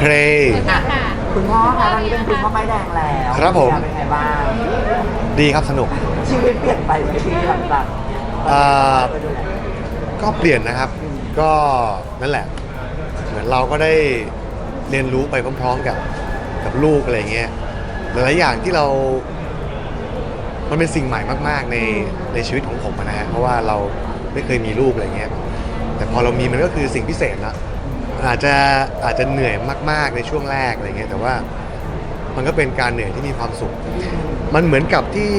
โอเคค่ะคุณพ่อคะตอนนี้เป็นคุณพ่อไม้แดงแล้วครับผม เป็นไงบ้าง ดีครับสนุก ชีวิตเปลี่ยนไปไหมพี่หลังจากอ่า ก็เปลี่ยนนะครับ ก็นั่นแหละ เหมือนเราก็ได้เรียนรู้ไปพร้อมๆกับกับลูกอะไรเงี้ย หลายๆอย่างที่เรา มันเป็นสิ่งใหม่มากๆในในชีวิตของผมอะนะฮะ เพราะว่าเราไม่เคยมีลูกอะไรเงี้ย แต่พอเรามีมันก็คือสิ่งพิเศษละมัน อาจจะอาจจะเหนื่อยมาก ๆ ในช่วงแรกอะไรเงี้ยแต่ว่ามันก็เป็นการเหนื่อยที่มีความสุข มันเหมือนกับที่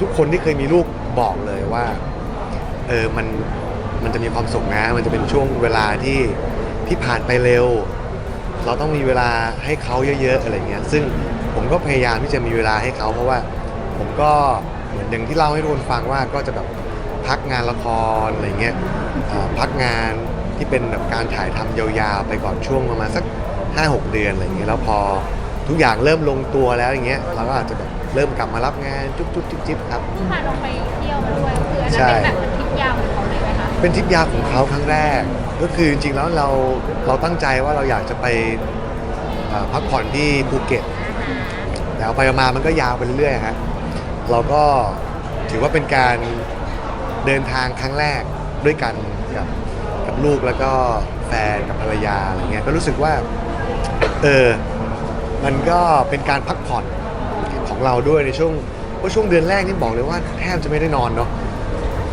ทุกคนที่เคยมีลูกบอกเลยว่าเออมันมันจะมีความสุขนะ มันจะเป็นช่วงเวลาที่ที่ผ่านไปเร็ว เราต้องมีเวลาให้เขาเยอะๆอะไรเงี้ยซึ่งผมก็พยายามที่จะมีเวลาให้เขาเพราะว่าผมก็เหมือนอย่างที่เล่าให้ทุกคนฟังว่าก็จะแบบพักงานละครอะไรเงี้ยพักงาน ที่เป็นแบบการถ่ายทำยาวๆไปก่อนช่วงประมาณสัก 5-6 เดือนอะไรเงี้ยแล้วพอทุกอย่างเริ่มลงตัวแล้วอย่างเงี้ยเราก็อาจจะแบบเริ่มกลับมารับงานจุ๊บๆจิ๊บๆครับพาลงไปเที่ยวมาด้วยคืออันใช่นั้นเป็นแบบทริปยาวของเขาเลยไหมคะเป็นทริปยาวของเขาครั้งแรก ก็คือจริงๆแล้วเราเราตั้งใจว่าเราอยากจะไปเอ่อพักผ่อนที่ภูเก็ตแต่เอาไปเอามามันก็ยาวไปเรื่อยๆฮะเราก็ถือว่าเป็นการเดินทางครั้งแรกด้วยกัน กับลูกแล้วก็แฟนกับภรรยาอะไรเงี้ยก็รู้สึกว่าเออมันก็เป็นการพักผ่อนของเราด้วยในช่วงเพราะช่วงเดือนแรกนี่บอกเลยว่าแทบจะไม่ได้นอนเนาะ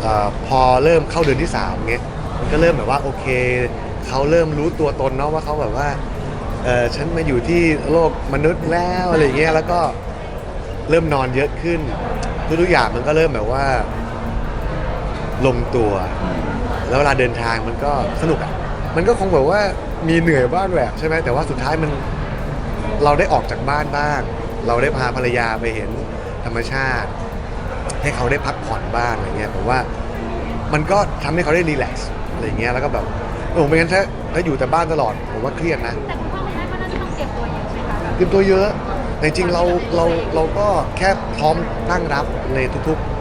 ออพอเริ่มเข้าเดือนที่สามเงี้ยมันก็เริ่มแบบว่าโอเคเขาเริ่มรู้ตัวตนเนาะว่าเขาแบบว่าเออฉันมาอยู่ที่โลกมนุษย์แล้วอะไรเงี้ยแล้วก็เริ่มนอนเยอะขึ้นทุกๆอย่างมันก็เริ่มแบบว่า ลงตัว แล้วเวลาเดินทางมันก็สนุกอะมันก็คงแบบว่ามีเหนื่อยบ้างแหละใช่ไหมแต่ว่าสุดท้ายมันเราได้ออกจากบ้านบ้าง เราได้พาภรรยาไปเห็นธรรมชาติ ให้เขาได้พักผ่อนบ้างอะไรเงี้ยผมว่ามันก็ทำให้เขาได้รีแลกซ์อะไรเงี้ยแล้วก็แบบโอ้ไม่งั้นถ้าถ้าอยู่แต่บ้านตลอดผมว่าเครียดนะแต่คุณพ่อคุณแม่ก็น่าจะต้องเตรียมตัวเยอะใช่ไหมคะแบบเตรียมตัวเยอะแต่จริงๆเราเราเราก็แค่พร้อมตั้งรับในทุกๆ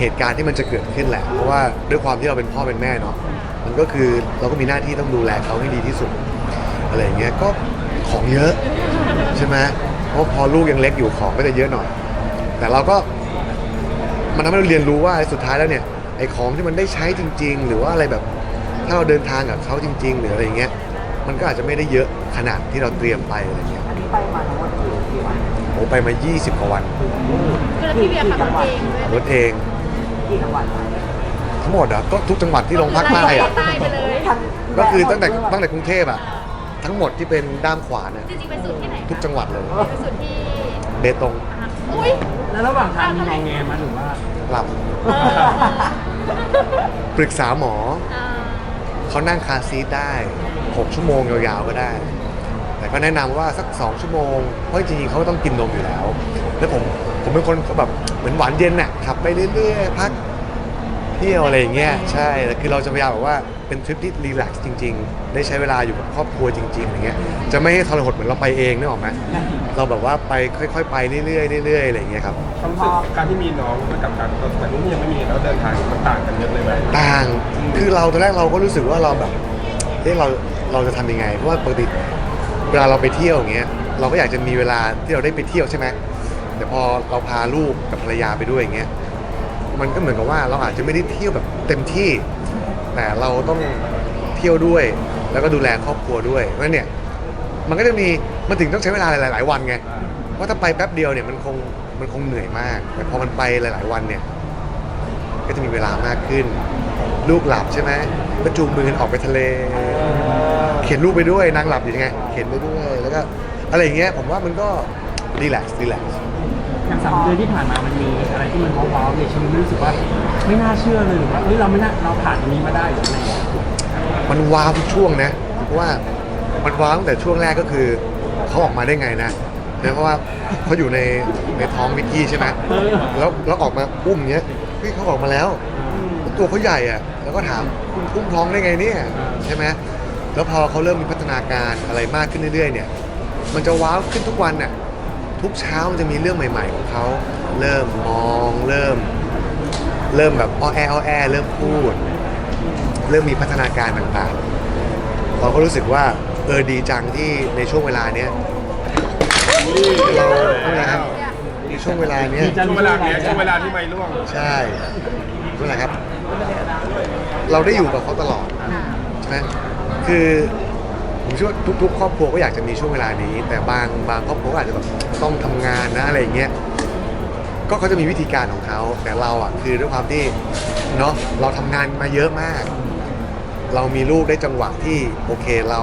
เหตุการณ์ที่มันจะเกิดขึ้นแหละ เพราะว่าด้วยความที่เราเป็นพ่อเป็นแม่เนาะมันก็คือเราก็มีหน้าที่ต้องดูแลเขาให้ดีที่สุด อะไรอย่างเงี้ยก็ของเยอะใช่ไหมเพราะพอลูกยังเล็กอยู่ของก็จะเยอะหน่อย แต่เราก็มันทำให้เราเรียนรู้ว่าสุดท้ายแล้วเนี่ยไอ้ของที่มันได้ใช้จริง ๆ หรือว่าอะไรแบบถ้าเราเดินทางกับเขาจริง ๆ หรืออะไรเงี้ยมันก็อาจจะไม่ได้เยอะขนาดที่เราเตรียมไปอะไรเงี้ยอันนี้ไปมาทั้งหมดกี่กี่วันโอ้ไปมา 20กว่าวันคือแล้วพี่เบียร์ขับรถเองด้วยรถเอง กี่จังหวัดคะทั้งหมดอะก็ทุกจังหวัดที่ลงภาคใต้อะใต้ไปเลยทั้งก็คือตั้งแต่ตั้งแต่กรุงเทพอะทั้งหมดที่เป็นด้ามขวาเนี่ยจริงๆเป็นสูตรที่ไหนคะทุกจังหวัดเลยเป็นสูตรที่เบตงอะอุ้ยแล้วระหว่างทางมีงอแงมาหรือว่า หลับเออปรึกษาหมออ่าเขานั่งคาร์ซีทได้ 6 ชั่วโมงยาวๆก็ได้ แต่ก็แนะนำว่าสัก 2 ชั่วโมง เพราะจริงๆเขาก็ต้องกินนมอยู่แล้ว แล้วผมผมเป็นคนแบบเหมือนหวานเย็นน่ะขับไปเรื่อยๆพักเที่ยวอะไรอย่างเงี้ยใช่แต่คือเราจะพยายามแบบว่าเป็นทริปที่รีแลกซ์จริง ๆ ได้ใช้เวลาอยู่กับครอบครัวจริงๆอย่างเงี้ยจะไม่ให้ทรหดเหมือนเราไปเองนึกออกไหมเราแบบว่าไปค่อย ๆ ไปเรื่อยๆเรื่อยๆอะไรอย่างเงี้ยครับ ความรู้สึกการที่มีน้องกับการตอนสมัยนู้นยังไม่มีแล้วเดินทางมันต่างกันเยอะเลยไหมต่างคือเราตอนแรกเราก็รู้สึกว่าเราแบบเอ๊ะเราเราจะทำยังไงเพราะว่าปกติเวลาเราไปเที่ยวอย่างเงี้ยเราก็อยากจะมีเวลาที่เราได้ไปเที่ยวใช่ไหม แต่พอเราพาลูกกับภรรยาไปด้วยอย่างเงี้ยมันก็เหมือนกับว่าเราอาจจะไม่ได้เที่ยวแบบเต็มที่ แต่เราต้องเที่ยวด้วย แล้วก็ดูแลครอบครัวด้วยเพราะฉะนั้นเนี่ยมันก็จะมีมันถึงต้องใช้เวลาหลาย ๆ วันไงเพราะถ้าไปแป๊บเดียวเนี่ยมันคงมันคงเหนื่อยมาก แต่พอมันไปหลาย ๆ วันเนี่ย ก็จะมีเวลามากขึ้น ลูกหลับใช่ไหมก็จูงมือกันออกไปทะเล เข็นลูกไปด้วยนางหลับอยู่ยังไง เข็นไปด้วยแล้วก็อะไรอย่างเงี้ยผมว่ามันก็รีแลกซ์รีแลกซ์ อย่างสามเดือนที่ผ่านมามันมีอะไรที่มันว้าวๆในชีวิตรู้สึกว่าไม่น่าเชื่อเลยหรือว่าเฮ้ยเราไม่น่าเราผ่านตรงนี้มาได้หรืออะไรอย่างเงี้ยมันว้าวทุกช่วงนะเพราะว่ามันว้าวตั้งแต่ช่วงแรกก็คือเขาออกมาได้ไงนะเนี่ยเพราะว่าเขาอยู่ในในท้องวิกกี้ใช่ไหมแล้วแล้วออกมาอุ้มเงี้ยเฮ้ยเขาออกมาแล้ว ตัวเขาใหญ่อะแล้วก็ถามคุณอุ้มท้องได้ไงเนี่ยใช่ไหมแล้วพอเขาเริ่มมีพัฒนาการอะไรมากขึ้นเรื่อยๆเนี่ย มันจะว้าวขึ้นทุกวันน่ะ ทุกเช้ามันจะมีเรื่องใหม่ ๆ ของเขาเริ่มมองเริ่ม เริ่มแบบอ้อแออ้อแอเริ่มพูด เริ่มมีพัฒนาการต่างๆ เราก็รู้สึกว่าเอออดีจังที่ในช่วงเวลาเนี้ยเราไม่เป็นไรครับในช่วงเวลาเนี้ยดีจังช่วงเวลาเนี้ยช่วงเวลาที่ไม่ร่วงใช่นั่นแหละครับ เราได้อยู่กับเขาตลอดใช่ไหมคือ ผมเชื่อว่าทุกๆครอบครัวก็อยากจะมีช่วงเวลานี้ แต่บางบางครอบครัวก็อาจจะแบบต้องทำงานนะอะไรอย่างเงี้ยก็เขาจะมีวิธีการของเขาแต่เราอะคือด้วยความที่เนาะเราทำงานมาเยอะมาก เรามีลูกได้จังหวะที่โอเคเรา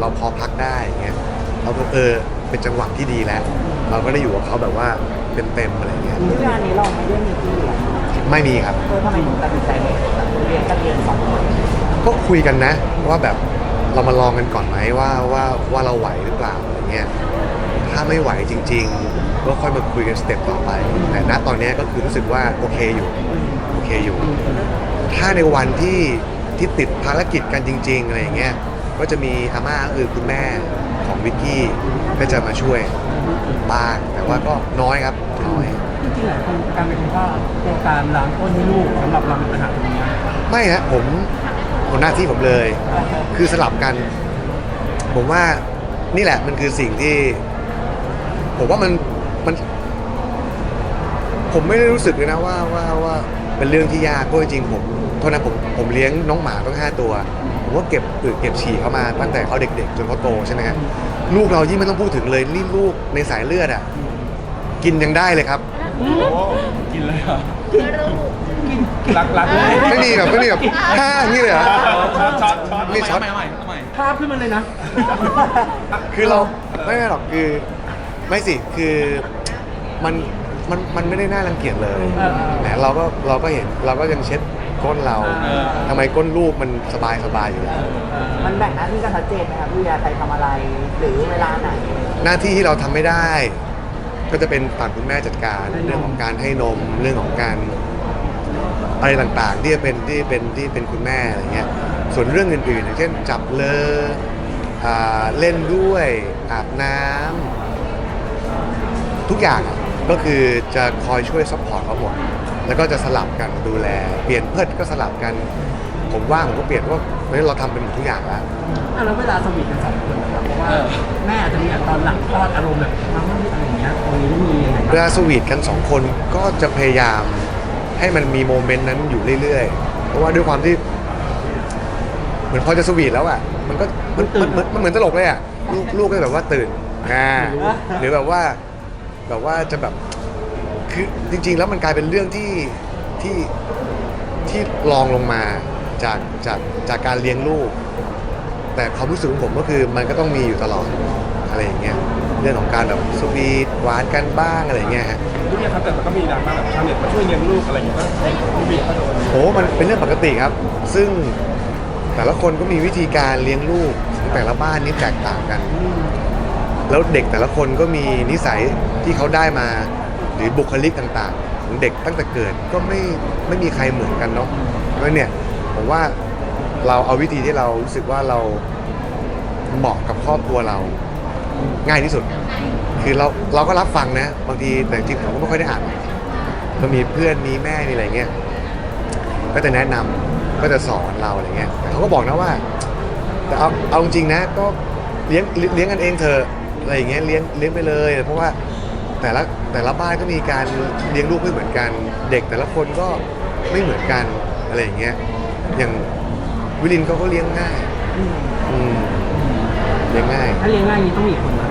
เราพอพักได้อย่างเงี้ยเราก็เออเป็นจังหวะที่ดีแล้ว เราก็ได้อยู่กับเขาแบบว่าเต็มๆอะไรอย่างเงี้ยที่งานนี้เราไม่ได้มีที่เรียนไม่มีครับ เออทำไมถึงตัดสินใจเรียนกันเรียนสองคนก็คุยกันนะว่าแบบ เรามาลองกันก่อนไหมว่าว่าว่าเราไหวหรือเปล่าอะไรเงี้ยถ้าไม่ไหวจริง ๆ ก็ค่อยมาคุยกันสเต็ปต่อไป แต่ณตอนเนี้ยก็คือรู้สึกว่าโอเคอยู่โอเคอยู่ ถ้าในวันที่ที่ติดภารกิจกันจริง ๆอะไรอย่างเงี้ยก็จะมีอาม่าก็คือคุณแม่ของวิกกี้ก็จะมาช่วยบ้างแต่ว่าก็น้อยครับน้อย จริงๆหลายคนการเป็นคุณพ่อตัวการล้างก้นให้ลูกสำหรับเราเป็นปัญหาตรงนี้นะไม่ฮะผม ผมหน้าที่ผมเลย คือสลับกัน ผมว่านี่แหละมันคือสิ่งที่ ผมว่ามันมัน ผมไม่ได้รู้สึกเลยนะว่าว่าว่าเป็นเรื่องที่ยากเพราะจริงๆผมโทษนะผมผมเลี้ยงน้องหมาต้องห้าตัว ผมก็เก็บอึเก็บฉี่เขามาตั้งแต่เขาเด็ก ๆ จนเขาโตใช่ไหมฮะลูกเรายิ่งไม่ต้องพูดถึงเลยนี่ลูกในสายเลือดอะ กินยังได้เลยครับโอ้กินเลยเหรอลูก รักรักเลยไม่มีแบบไม่มีแบบห้าอย่างนี่เลยเหรอ ช็อตช็อตช็อตนี่ช็อตภาพขึ้นมาเลยนะ คือเราไม่ไม่หรอกคือไม่สิคือมันมันมันไม่ได้น่ารังเกียจเลยเออแหมเราก็เราก็เห็นเราก็ยังเช็ดก้นเราเออ ทำไมก้นลูกมันสบายสบายอยู่แล้วมันแบ่งหน้าที่กันชัดเจนไหมครับพี่เวียใครทำอะไร หรือเวลาไหน หน้าที่ที่เราทำไม่ได้ ก็จะเป็นฝั่งคุณแม่จัดการ เรื่องของการให้นมเรื่องของการ อะไรต่างๆ ที่จะเป็นที่เป็นที่เป็นคุณแม่อะไรเงี้ยส่วนเรื่องอื่นๆอย่างเช่นจับเลออ่าเล่นด้วยอาบน้ำทุกอย่างอะก็คือจะคอยช่วยซัพพอร์ตเขาหมดแล้วก็จะสลับกันดูแล เปลี่ยนเพิดก็สลับกัน ผมว่างผมก็เปลี่ยนเพราะว่าเพราะฉะนั้นเราทำเป็นหมดทุกอย่างแล้วอะแล้วเวลาสวีทกันสองคนนะครับเพราะว่าแม่อาจจะมีตอนหลังคลอดอารมณ์แบบทำอะไรอย่างเงี้ยตรงนี้มียังไงเวบ้างลาสวีทกันสองคนก็จะพยายาม ให้มันมีโมเมนต์นั้นอยู่เรื่อยๆ เพราะว่าด้วยความที่ เหมือนพอจะสวีทแล้วอะ มันก็มันมันมันมันเหมือนตลกเลยอะ ลูกลูกก็แบบว่าตื่นอ่าหรือแบบว่า แบบว่าจะแบบ คือจริง ๆ แล้วมันกลายเป็นเรื่องที่ที่ที่รองลงมาจากจากจากการเลี้ยงลูก แต่ความรู้สึกของผมก็คือมันก็ต้องมีอยู่ตลอดอะไรอย่างเงี้ยเรื่องของการแบบสวีทหวานกันบ้างอะไรอย่างเงี้ยฮะพี่เบียร์ครับแต่มันก็มีดราม่าแบบชาวเน็ตมาช่วยเลี้ยงลูกอะไรอย่างเงี้ยก็พี่เบียร์ก็โดนโอ้มันเป็นเรื่องปกติครับ ซึ่งแต่ละคนก็มีวิธีการเลี้ยงลูกแต่ละบ้านนี่แตกต่างกัน แล้วเด็กแต่ละคนก็มีนิสัยที่เขาได้มา หรือบุคลิกต่างๆของเด็กตั้งแต่เกิดก็ไม่ไม่มีใครเหมือนกันเนาะเพราะฉะนั้นเนี่ยผมว่าเราเอาวิธีที่เรารู้สึกว่าเราเหมาะกับครอบครัวเรา ง่ายที่สุด คือเราเราก็รับฟังนะบางทีแต่จริงๆผมก็ไม่ค่อยได้อ่านหรอกก็มีเพื่อนมีแม่มีอะไรเงี้ยก็จะแนะนำก็จะสอนเราอะไรเงี้ยแต่เขาก็บอกนะว่า แต่เอาเอาจริงๆนะก็เลี้ยงเลี้ยงกันเองเถอะอะไรอย่างเงี้ยเลี้ยงเลี้ยงไปเลย เพราะว่าแต่ละแต่ละบ้านก็มีการเลี้ยงลูกไม่เหมือนกัน เด็กแต่ละคนก็ไม่เหมือนกันอะไรอย่างเงี้ยอย่างวิลินเขาก็เลี้ยงง่ายอืมเลี้ยงง่าย ถ้าเลี้ยงง่ายอย่างนี้ต้องมีคนมา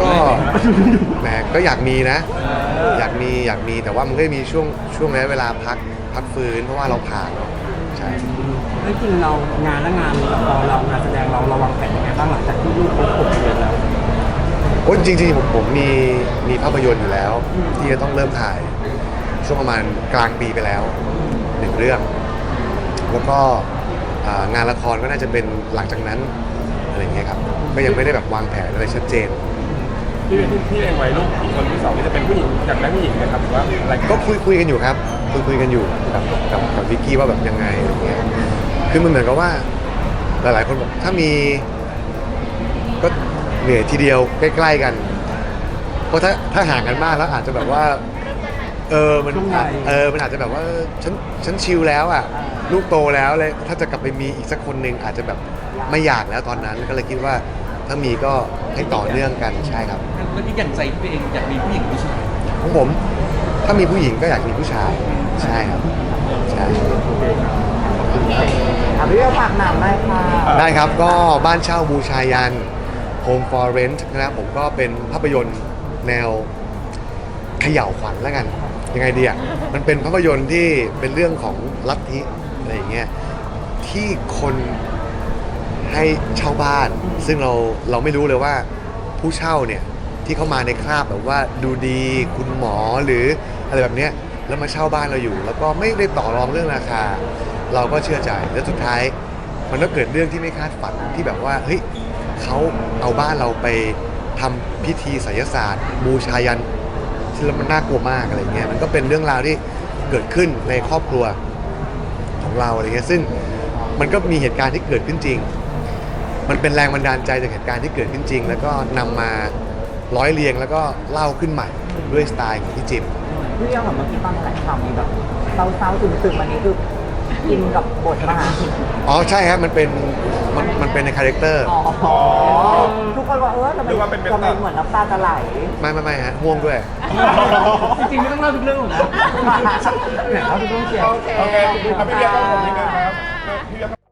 ก็แหมก็อยากมีนะ อยากมีอยากมีแต่ว่ามันก็มีช่วงช่วงระยะเวลาพักพักฟื้นเพราะว่าเราผ่านเนาะใช่ แล้วจริงเรางานและงานละครเรางานแสดงเราเราวางแผนยังไงบ้างหลังจากที่ลูกครบหกเดือนแล้ว โอ้ยจริงๆผมผมมีมีภาพยนตร์อยู่แล้ว ที่จะต้องเริ่มถ่ายช่วงประมาณกลางปีไปแล้วหนึ่งเรื่อง แล้วก็อ่างานละครก็น่าจะเป็นหลังจากนั้น อะไรอย่างเงี้ยครับก็ยังไม่ได้แบบวางแผนอะไรชัดเจนพี่เบียร์ที่ที่เองไว้ลูกอีกคนที่สองนี่จะเป็นผู้หญิงอยากได้ผู้หญิงไหมครับหรือว่าอะไรก็คุยคุยกันอยู่ครับคุยคุยกันอยู่กับกับกับวิกกี้ว่าแบบยังไงอะไรเงี้ยคือมันเหมือนกับว่า หลายๆ คนบอกถ้ามี ก็เหนื่อยทีเดียวใกล้ ๆ กัน เพราะถ้าถ้าห่างกันมากแล้วอาจจะแบบว่าเออมันช่วงไหน เออมันอาจจะแบบว่าฉันฉันชิลแล้วอะลูกโตแล้วเลยถ้าจะกลับไปมีอีกสักคนหนึ่งอาจจะแบบไม่อยากแล้วตอนนั้นก็เลยคิดว่าถ้ามีก็ให้ต่อเนื่องกันใช่ครับ แล้วที่อย่างใจพี่เองอยากมีผู้หญิงผู้ชายของผมถ้ามีผู้หญิงก็อยากมีผู้ชายใช่ครับใช่อะพี่เวียฝากหนังได้ค่ะได้ครับก็บ้านเช่าบูชายัน Home for Rent นะครับผมก็เป็นภาพยนตร์แนวเขย่าวขวัญแล้วกัน ยังไงดีอะมันเป็นภาพยนตร์ที่เป็นเรื่องของลัทธิอะไรอย่างเงี้ยที่คนให้เช่าบ้าน ซึ่งเราเราไม่รู้เลยว่าผู้เช่าเนี่ยที่เข้ามาในคราบแบบว่าดูดีคุณหมอหรืออะไรแบบเนี้ยแล้วมาเช่าบ้านเราอยู่ แล้วก็ไม่ได้ต่อรองเรื่องราคา เราก็เชื่อใจแล้วสุดท้าย มันก็เกิดเรื่องที่ไม่คาดฝันที่แบบว่าเฮ้ยเขาเอาบ้านเราไปทำพิธีไสยศาสตร์ บูชายัน ที่มันน่ากลัวมากอะไรเงี้ยมันก็เป็นเรื่องราวที่เกิดขึ้นในครอบครัวของเราอะไรเงี้ยซึ่งมันก็มีเหตุการณ์ที่เกิดขึ้นจริง มันเป็นแรงบันดาลใจจากเหตุการณ์ที่เกิดขึ้นจริง แล้วก็นำมาร้อยเรียงแล้วก็เล่าขึ้นใหม่ด้วยสไตล์ของพี่จิมพี่เวียเหมือนเมื่อกี้ตอนแถลงข่าวมีแบบเศร้าๆซึมๆอันนี้คืออินกับบทมาอ๋อใช่ครับมันเป็น มันมันเป็นในคาแรคเตอร์อ๋อ ทุกคนว่าเออทำไมทำไมเหมือนน้ำตาจะไหล ไม่ไม่ไม่ฮะห่วงด้วย จริงๆไม่ต้องเล่าทุกเรื่องหรอกนะแหมเล่าทุกเรื่องเสีย โอเค โอเคเอาพี่เบียร์ต้องผมนิดนึง